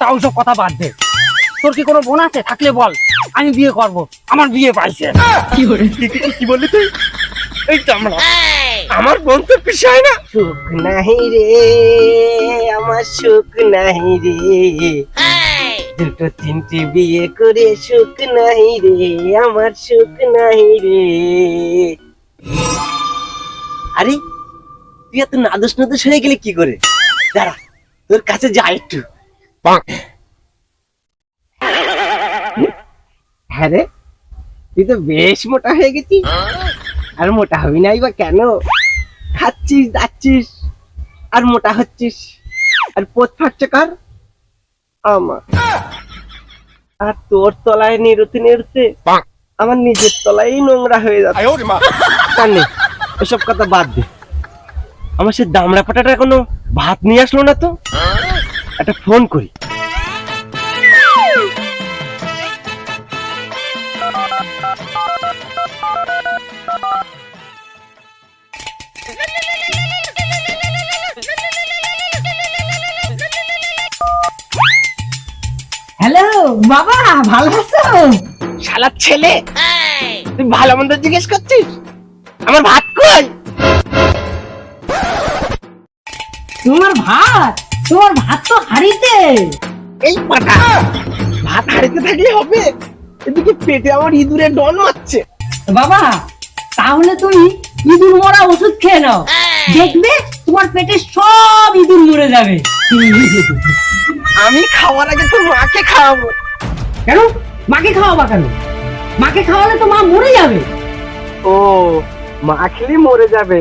তাও সব কথা বাদ দে। তোর কি কোনো বোন আছে? থাকলে বল। আমি বিয়ে করব। আমার বিয়ে পাইছে। কি কি- কি বললি তুই? এই চামড়া আমার। বোন তো পিছায় না। সুখ নাহি রে আমার সুখ নাহি রে। দুটো তিনটি বিয়ে করে সুখ নাহি রে আমার সুখ নাহি রে। আরে তুই এত নাদুস নাদুস হয়ে গেলে কি করে? দাঁড়া তোর কাছে যা একটু। হ্যাঁ রে তুই তো বেশ মোটা হয়ে গেছিস। আর মোটা হবি নাই বা কেন? খাচ্ছিস যাচ্ছিস আর মোটা হচ্ছিস। আর পোত ফাটছে কার? আমার। আর তোর তলায় নিরুতে নিরুতে আমার নিজের তলায় নোংরা হয়ে যাচ্ছে। মা। এসব কথা বাদ দে। আমার সে দামড়া পাটাটা এখনও ভাত নিয়ে আসলো না তো? একটা ফোন করি। হ্যালো বাবা ভালো আছো? শালার ছেলে তুই ভালো মন্দ জিজ্ঞেস করছিস? আমার ভাত কই? তোমার ভাত? তোমার ভাত তো হাড়িতে। এই পাটা ভাত হারিতে থাকলে হবে। এদিকে পেটে আমার ইঁদুরে ডন মারছে। বাবা তাহলে তুমি ইঁদুর মরা ওষুধ খেয়ে নাও। দেখবে তোমার পেটে সব ইঁদুর মরে যাবে। আমি খাওয়ার আগে তোর মাকে খাওয়াবো। কেন? মাকে খাওয়াবা কেন? মাকে খাওয়ালে তো মা মরে যাবে। ও মা খেলে মরে যাবে।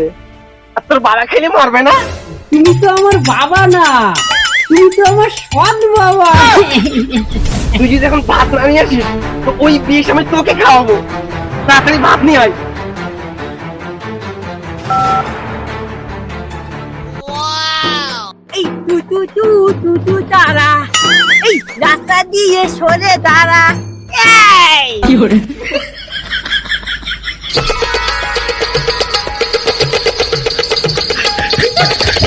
আর তোর বাবা খেলে মরবে না? তুমি তো আমার বাবা না। তুমি তো আমার সৎ বাবা। তুই যদি এখন ভাত না নিয়ে আসিস তো ওই বিষ আমি তোকে খাওয়াবো। তাড়াতাড়ি ভাত নিয়ে আয়। এই তু তু তু তু তু তারা। এই রাস্তা দিয়ে সরে দাঁড়া। এই! এ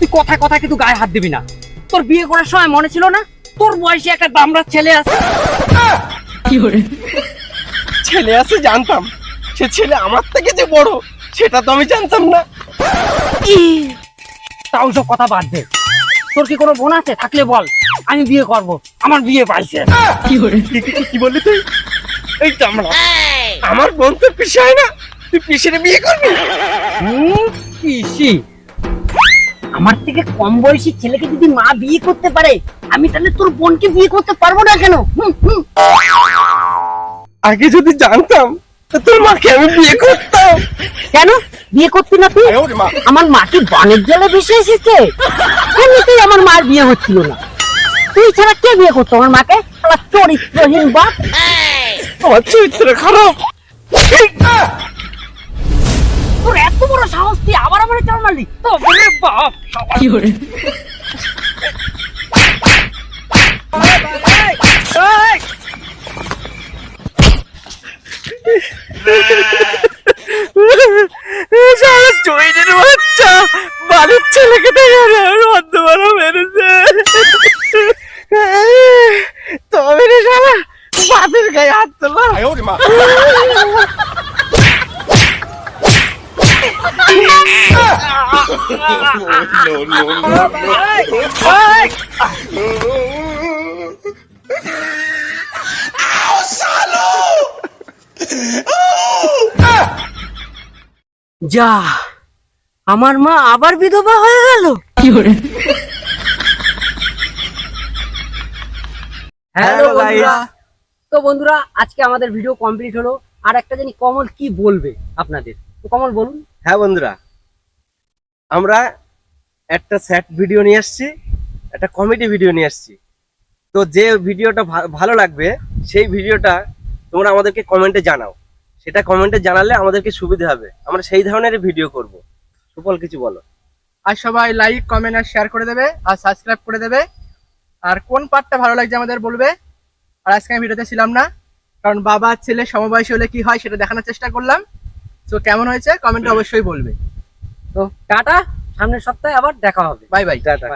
তুই কথায় কথায় কিন্তু গায়ে হাত দিবি না। তোর বিয়ে করার সময় মনে ছিল না? তোর বয়সে একটা দামড়ার ছেলে আছে। ছেলে আছে জানতাম। সে ছেলে আমার থেকে যে বড় সেটা তো আমি জানতাম না। তাও সব কথা বাদ দে। তোর কি কোনো বোন আছে? থাকলে বল। আমি বিয়ে করব। আমার বিয়ে পাইছে। কি কি- কি- কি বললি তুই? এই চামড়া। আমার বোন তো পিছায় না? তুই পিছিয়ে বিয়ে করবি? হুম, পিসি। আমার থেকে কম বয়সী ছেলেকে যদি মা বিয়ে করতে পারে আমি তাহলে তোর বোনকে বিয়ে করতে পারব না কেন। আগে যদি জানতাম তোর মাকে আমি বিয়ে করতাম। কেন? বিয়ে করতে না তুই? আমার মা কি বানের জলে ভেসে এসেছে? এমনিতেই আমার মার বিয়ে হচ্ছিল না। তুই ছাড়া কে বিয়ে করতো আমার মাকে? আমার চরিত্রহীন বাপ। তোমার চরিত্র খারাপ। তোর এত বড় সাহস তুই আবার আমার চাল মারলি তো বাপ। সারা চৈনের বাচ্চা বাড়ির ছেলেকে দেখে রদ্দ বড় মেরেছে তবে রে শালা বাপের গায়ে হাত তোলা আয় ওরে মা যা আমার মা আবার বিধবা হয়ে গেল। হ্যালো. বন্ধুরা। তো বন্ধুরা আজকে আমাদের ভিডিও কমপ্লিট হলো। আর একটা জানি কমল কি বলবে আপনাদের? তো কমল বলুন। হ্যাঁ বন্ধুরা। আমরা একটা স্যাট ভিডিও নিয়ে আসছি একটা কমেডি ভিডিও নিয়ে আসছি। তো যে ভিডিওটা ভালো লাগবে সেই ভিডিওটা তোমরা আমাদেরকে কমেন্টে জানাও। সেটা কমেন্টে জানালে আমাদেরকে সুবিধা হবে। আমরা সেই ধরনের ভিডিও করব। সুফল কিছু বলো। আর সবাই লাইক কমেন্ট আর শেয়ার করে দেবে আর সাবস্ক্রাইব করে দেবে। আর কোন পার্টটা ভালো লাগছে আমাদের বলবে। আর আজকে আমি ভিডিওতে ছিলাম না কারণ বাবা ছেলে সমবয়সী হলে কি হয় সেটা দেখানোর চেষ্টা করলাম। তো কেমন হয়েছে? কমেন্টে অবশ্যই বলবে। তো টাটা সামনের সপ্তাহে আবার দেখা হবে। Bye bye tata